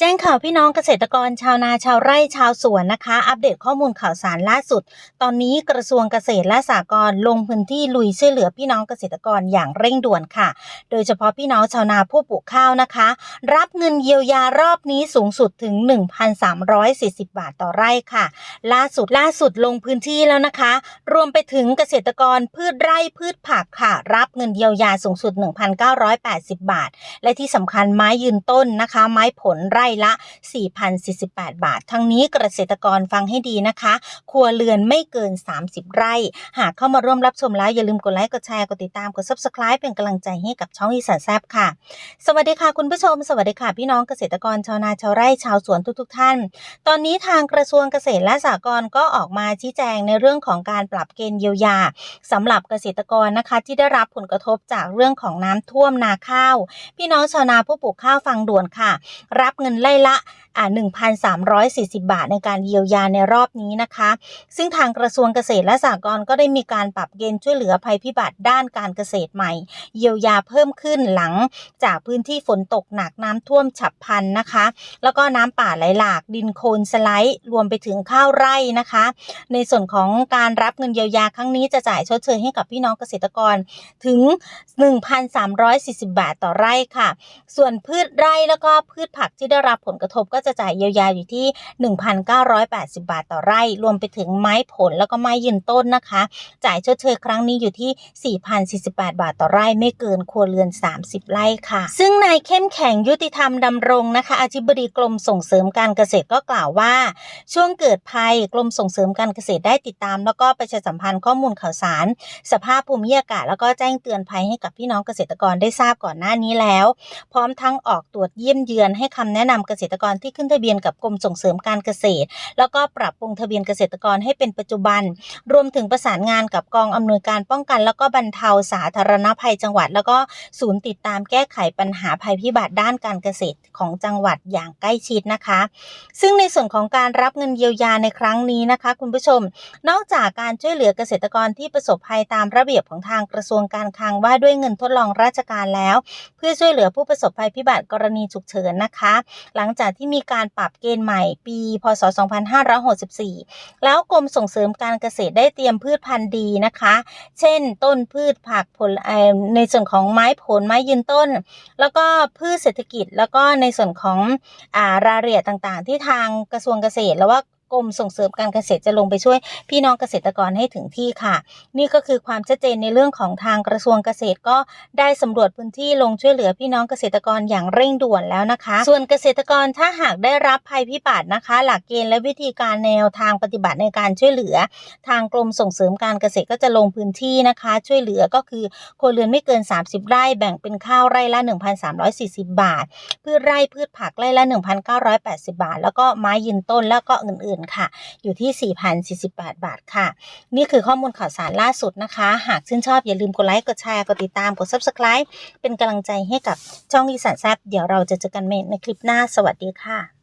แจ้งข่าวพี่น้องเกษตรกรชาวนาชาวไร่ชาวสวนนะคะ อัปเดตข้อมูลข่าวสารล่าสุด ตอนนี้กระทรวงเกษตรและสหกรณ์ลงพื้นที่ลุยช่วยเหลือพี่น้องเกษตรกรอย่างเร่งด่วนค่ะ โดยเฉพาะพี่น้องชาวนาผู้ปลูกข้าวนะคะ รับเงินเยียวยารอบนี้สูงสุดถึง 1,340 บาทต่อไร่ค่ะ ล่าสุดล่าสุดลงพื้นที่แล้วนะคะ รวมไปถึงเกษตรกรพืชไร่พืชผักค่ะ รับเงินเยียวยาสูงสุด 1,980 บาท และที่สำคัญไม้ยืนต้นนะคะ ไม้ผลไร่ละ 4,048 บาท ทั้งนี้เกษตรกรฟังให้ดีนะคะ ครัวเรือนไม่เกิน 30 ไร่ หากเข้ามาร่วมรับชมแล้ว อย่าลืมกดไลค์ กดแชร์ กดติดตาม กด subscribe เป็นกำลังใจให้กับช่องอีสานแซบค่ะ สวัสดีค่ะคุณผู้ชม สวัสดีค่ะ พี่น้องเกษตรกรชาวนาชาวไร่ชาวสวนทุกๆทท่าน ตอนนี้ทางกระทรวงเกษตรและสหกรณ์ก็ออกมาชี้แจงในเรื่องของการปรับเกณฑ์เยียวยาสำหรับเกษตรกรนะคะที่ได้รับผลกระทบจากเรื่องของน้ำท่วมนาข้าว พี่น้องชาวนาผู้ปลูกข้าวฟังด่วนค่ะ รับเงินไล่ละ 1,340 บาทในการเยียวยาในรอบนี้นะคะ ซึ่งทางกระทรวงเกษตรและสหกรณ์ก็ได้มีการปรับเกณฑ์ช่วยเหลือภัยพิบัติด้านการเกษตรใหม่ เยียวยาเพิ่มขึ้นหลังจากพื้นที่ฝนตกหนักน้ำท่วมฉับพลันนะคะ แล้วก็น้ำป่าไหลหลากดินโคลนสไลด์ รวมไปถึงข้าวไร่นะคะ ในส่วนของการรับเงินเยียวยาครั้งนี้จะจ่ายชดเชยให้กับพี่น้องเกษตรกรถึง 1,340 บาทต่อไร่ค่ะ ส่วนพืชไร่แล้วก็พืชผักที่ได้รับผลกระทบก็จะจะจ่ายเยียวยาอยู่ที่ 1,980 บาทต่อไร่ รวมไปถึงไม้ผลแล้วก็ไม้ยืนต้นนะคะ จ่ายชดเชยครั้งนี้อยู่ที่ 4,048 บาทต่อไร่ไม่เกินครัวเรือน 30 ไร่ค่ะ ซึ่งนายเข้มแข็งยุติธรรมดำรงนะคะอธิบดีกรมส่งเสริมการเกษตรก็กล่าวว่า ช่วงเกิดภัยกรมส่งเสริมการเกษตรได้ติดตาม แล้วก็ประชาสัมพันธ์ข้อมูลข่าวสาร สภาพภูมิอากาศแล้วก็แจ้งเตือนภัยให้กับพี่น้องเกษตรกรได้ทราบก่อนหน้านี้แล้ว พร้อมทั้งออกตรวจเยี่ยมเยือนให้คำแนะนำเกษตรกรที่ขึ้นทะเบียนกับกรมส่งเสริมการเกษตร แล้วก็ปรับปรุงทะเบียนเกษตรกรให้เป็นปัจจุบัน รวมถึงประสานงานกับกองอำนวยการป้องกัน แล้วก็บรรเทาสาธารณภัยจังหวัด แล้วก็ศูนย์ติดตามแก้ไขปัญหาภัยพิบัติด้านการเกษตรของจังหวัดอย่างใกล้ชิดนะคะ ซึ่งในส่วนของการรับเงินเยียวยาในครั้งนี้นะคะ คุณผู้ชม นอกจากการช่วยเหลือเกษตรกรที่ประสบภัยตามระเบียบของทางกระทรวงการคลังว่าด้วยเงินทดลองราชการแล้ว เพื่อช่วยเหลือผู้ประสบภัยพิบัติกรณีฉุกเฉินนะคะ หลังจากที่มีีการปรับเกณฑ์ใหม่ปี พศ 2564 แล้วกรมส่งเสริมการเกษตรได้เตรียมพืชพันธุ์ดีนะคะ เช่น ต้นพืชผักผลในส่วนของไม้ผลไม้ยืนต้น แล้วก็พืชเศรษฐกิจแล้วก็ในส่วนของอารายละเอียดต่างๆ ที่ทางกระทรวงเกษตรแล้วว่า กรมส่งเสริมการเกษตรจะลงไปช่วยพี่น้องเกษตรกรให้ถึงที่ค่ะ นี่ก็คือความชัดเจนในเรื่องของทางกระทรวงเกษตรก็ได้สำรวจพื้นที่ลงช่วยเหลือพี่น้องเกษตรกรอย่างเร่งด่วนแล้วนะคะ ส่วนเกษตรกรถ้าหากได้รับภัยพิบัตินะคะ หลักเกณฑ์และวิธีการแนวทางปฏิบัติในการช่วยเหลือ ทางกรมส่งเสริมการเกษตรก็จะลงพื้นที่นะคะ ช่วยเหลือก็คือครัวเรือนไม่เกิน 30 ไร่แบ่งเป็นข้าวไร่ละ 1,340 บาทพืชไร่พืชผักไร่ละ 1,980 บาท แล้วก็ไม้ยืนต้นแล้วก็อื่นๆค่ะ อยู่ที่ 4,048 บาทค่ะ นี่คือข้อมูลข่าวสารล่าสุดนะคะ หากชื่นชอบอย่าลืมกดไลค์ กดแชร์ กดติดตาม กด subscribe เป็นกำลังใจให้กับช่องอีสานแซบเดี๋ยวเราจะเจอกันใหม่ในคลิปหน้า สวัสดีค่ะ